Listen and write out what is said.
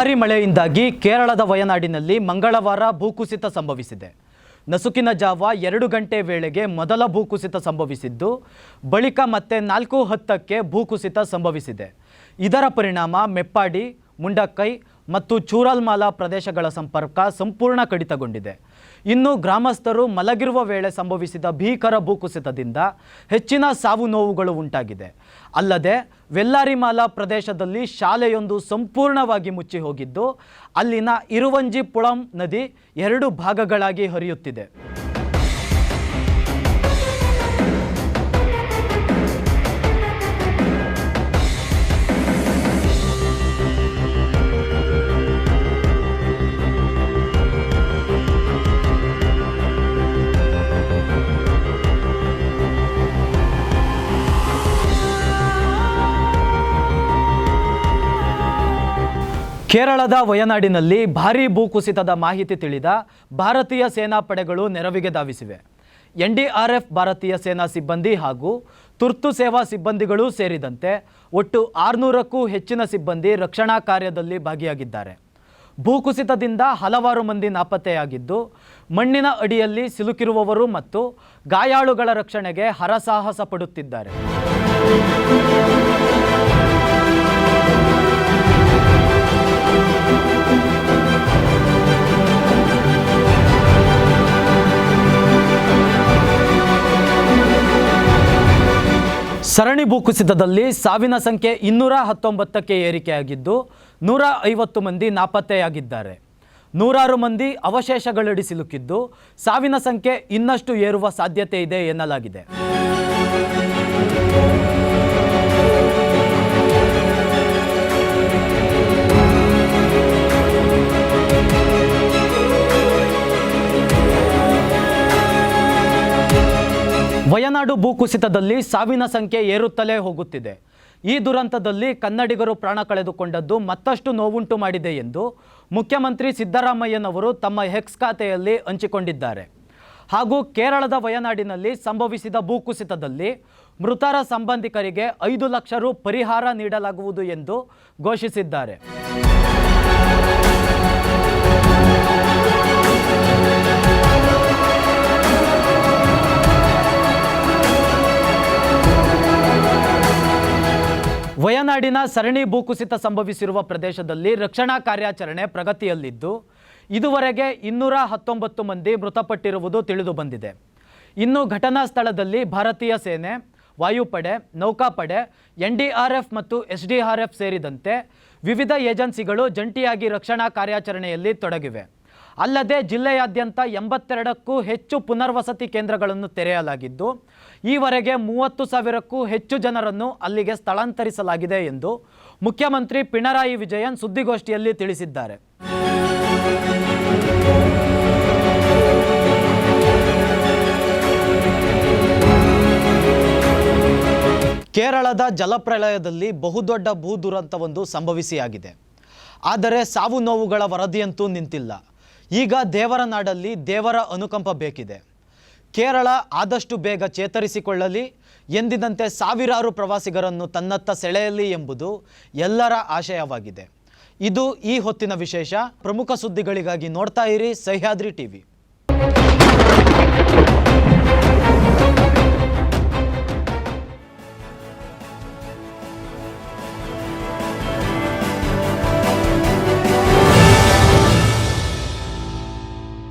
ಭಾರಿ ಮಳೆಯಿಂದಾಗಿ ಕೇರಳದ ವಯನಾಡಿನಲ್ಲಿ ಮಂಗಳವಾರ ಭೂಕುಸಿತ ಸಂಭವಿಸಿದೆ. ನಸುಕಿನ ಜಾವ ಎರಡು ಗಂಟೆ ವೇಳೆಗೆ ಮೊದಲ ಭೂಕುಸಿತ ಸಂಭವಿಸಿದ್ದು, ಬಳಿಕ ಮತ್ತೆ ನಾಲ್ಕು ಹತ್ತಕ್ಕೆ ಭೂಕುಸಿತ ಸಂಭವಿಸಿದೆ. ಇದರ ಪರಿಣಾಮ ಮೆಪ್ಪಾಡಿ, ಮುಂಡಕ್ಕೈ ಮತ್ತು ಚೂರಲ್ಮಾಲಾ ಪ್ರದೇಶಗಳ ಸಂಪರ್ಕ ಸಂಪೂರ್ಣ ಕಡಿತಗೊಂಡಿದೆ. ಇನ್ನು ಗ್ರಾಮಸ್ಥರು ಮಲಗಿರುವ ವೇಳೆ ಸಂಭವಿಸಿದ ಭೀಕರ ಭೂಕುಸಿತದಿಂದ ಹೆಚ್ಚಿನ ಸಾವು ನೋವುಗಳು ಉಂಟಾಗಿದೆ. ಅಲ್ಲದೆ ವೆಲ್ಲಾರಿಮಾಲಾ ಪ್ರದೇಶದಲ್ಲಿ ಶಾಲೆಯೊಂದು ಸಂಪೂರ್ಣವಾಗಿ ಮುಚ್ಚಿ ಹೋಗಿದ್ದು, ಅಲ್ಲಿನ ಇರುವಂಜಿಪುಳಂ ನದಿ ಎರಡು ಭಾಗಗಳಾಗಿ ಹರಿಯುತ್ತಿದೆ. ಕೇರಳದ ವಯನಾಡಿನಲ್ಲಿ ಭಾರೀ ಭೂಕುಸಿತದ ಮಾಹಿತಿ ತಿಳಿದ ಭಾರತೀಯ ಸೇನಾ ಪಡೆಗಳು ನೆರವಿಗೆ ಧಾವಿಸಿವೆ. ಎನ್ಡಿಆರ್ಎಫ್ ಭಾರತೀಯ ಸೇನಾ ಸಿಬ್ಬಂದಿ ಹಾಗೂ ತುರ್ತು ಸೇವಾ ಸಿಬ್ಬಂದಿಗಳೂ ಸೇರಿದಂತೆ ಒಟ್ಟು ಆರುನೂರಕ್ಕೂ ಹೆಚ್ಚಿನ ಸಿಬ್ಬಂದಿ ರಕ್ಷಣಾ ಕಾರ್ಯದಲ್ಲಿ ಭಾಗಿಯಾಗಿದ್ದಾರೆ. ಭೂಕುಸಿತದಿಂದ ಹಲವಾರು ಮಂದಿ ನಾಪತ್ತೆಯಾಗಿದ್ದು, ಮಣ್ಣಿನ ಅಡಿಯಲ್ಲಿ ಸಿಲುಕಿರುವವರು ಮತ್ತು ಗಾಯಾಳುಗಳ ರಕ್ಷಣೆಗೆ ಹರಸಾಹಸ ಪಡುತ್ತಿದ್ದಾರೆ. ಸರಣಿ ಭೂಕುಸಿತದಲ್ಲಿ ಸಾವಿನ ಸಂಖ್ಯೆ ಇನ್ನೂರ ಹತ್ತೊಂಬತ್ತಕ್ಕೆ ಏರಿಕೆಯಾಗಿದ್ದು ನೂರ ಐವತ್ತು ಮಂದಿ ನಾಪತ್ತೆಯಾಗಿದ್ದಾರೆ. ನೂರಾರು ಮಂದಿ ಅವಶೇಷಗಳಡಿ ಸಿಲುಕಿದ್ದು ಸಾವಿನ ಸಂಖ್ಯೆ ಇನ್ನಷ್ಟು ಏರುವ ಸಾಧ್ಯತೆ ಇದೆ ಎನ್ನಲಾಗಿದೆ. ವಯನಾಡು ಭೂಕುಸಿತದಲ್ಲಿ ಸಾವಿನ ಸಂಖ್ಯೆ ಏರುತ್ತಲೇ ಹೋಗುತ್ತಿದೆ. ಈ ದುರಂತದಲ್ಲಿ ಕನ್ನಡಿಗರು ಪ್ರಾಣ ಕಳೆದುಕೊಂಡದ್ದು ಮತ್ತಷ್ಟು ನೋವುಂಟು ಮಾಡಿದೆ ಎಂದು ಮುಖ್ಯಮಂತ್ರಿ ಸಿದ್ದರಾಮಯ್ಯನವರು ತಮ್ಮ ಹೆಕ್ಸ್ ಖಾತೆಯಲ್ಲಿ ಹಂಚಿಕೊಂಡಿದ್ದಾರೆ. ಹಾಗೂ ಕೇರಳದ ವಯನಾಡಿನಲ್ಲಿ ಸಂಭವಿಸಿದ ಭೂಕುಸಿತದಲ್ಲಿ ಮೃತರ ಸಂಬಂಧಿಕರಿಗೆ ಐದು ಲಕ್ಷ ರು ಪರಿಹಾರ ನೀಡಲಾಗುವುದು ಎಂದು ಘೋಷಿಸಿದ್ದಾರೆ. ವಯನಾಡಿನ ಸರಣಿ ಭೂಕುಸಿತ ಸಂಭವಿಸಿರುವ ಪ್ರದೇಶದಲ್ಲಿ ರಕ್ಷಣಾ ಕಾರ್ಯಾಚರಣೆ ಪ್ರಗತಿಯಲ್ಲಿದ್ದು, ಇದುವರೆಗೆ ಇನ್ನೂರ ಹತ್ತೊಂಬತ್ತು ಮಂದಿ ಮೃತಪಟ್ಟಿರುವುದು ತಿಳಿದು ಬಂದಿದೆ. ಇನ್ನು ಘಟನಾ ಸ್ಥಳದಲ್ಲಿ ಭಾರತೀಯ ಸೇನೆ, ವಾಯುಪಡೆ, ನೌಕಾಪಡೆ ಎನ್ಡಿಆರ್ಎಫ್ ಮತ್ತು ಎಸ್ಡಿಆರ್ಎಫ್ ಸೇರಿದಂತೆ ವಿವಿಧ ಏಜೆನ್ಸಿಗಳು ಜಂಟಿಯಾಗಿ ರಕ್ಷಣಾ ಕಾರ್ಯಾಚರಣೆಯಲ್ಲಿ ತೊಡಗಿವೆ. ಅಲ್ಲದೆ ಜಿಲ್ಲೆಯಾದ್ಯಂತ ಎಂಬತ್ತೆರಡಕ್ಕೂ ಹೆಚ್ಚು ಪುನರ್ವಸತಿ ಕೇಂದ್ರಗಳನ್ನು ತೆರೆಯಲಾಗಿದ್ದು, ಈವರೆಗೆ ಮೂವತ್ತು ಸಾವಿರಕ್ಕೂ ಹೆಚ್ಚು ಜನರನ್ನು ಅಲ್ಲಿಗೆ ಸ್ಥಳಾಂತರಿಸಲಾಗಿದೆ ಎಂದು ಮುಖ್ಯಮಂತ್ರಿ ಪಿಣರಾಯಿ ವಿಜಯನ್ ಸುದ್ದಿಗೋಷ್ಠಿಯಲ್ಲಿ ತಿಳಿಸಿದ್ದಾರೆ. ಕೇರಳದ ಜಲಪ್ರಳಯದಲ್ಲಿ ಬಹುದೊಡ್ಡ ಭೂ ದುರಂತವೊಂದು ಸಂಭವಿಸಿಯಾಗಿದೆ. ಆದರೆ ಸಾವು ನೋವುಗಳ ವರದಿಯಂತೂ ನಿಂತಿಲ್ಲ. ಈಗ ದೇವರ ನಾಡಲ್ಲಿ ದೇವರ ಅನುಕಂಪ ಬೇಕಿದೆ. ಕೇರಳ ಆದಷ್ಟು ಬೇಗ ಚೇತರಿಸಿಕೊಳ್ಳಲಿ, ಎಂದಿನಂತೆ ಸಾವಿರಾರು ಪ್ರವಾಸಿಗರನ್ನು ತನ್ನತ್ತ ಸೆಳೆಯಲಿ ಎಂಬುದು ಎಲ್ಲರ ಆಶಯವಾಗಿದೆ. ಇದು ಈ ಹೊತ್ತಿನ ವಿಶೇಷ. ಪ್ರಮುಖ ಸುದ್ದಿಗಳಿಗಾಗಿ ನೋಡ್ತಾ ಇರಿ ಸಹ್ಯಾದ್ರಿ ಟಿವಿ.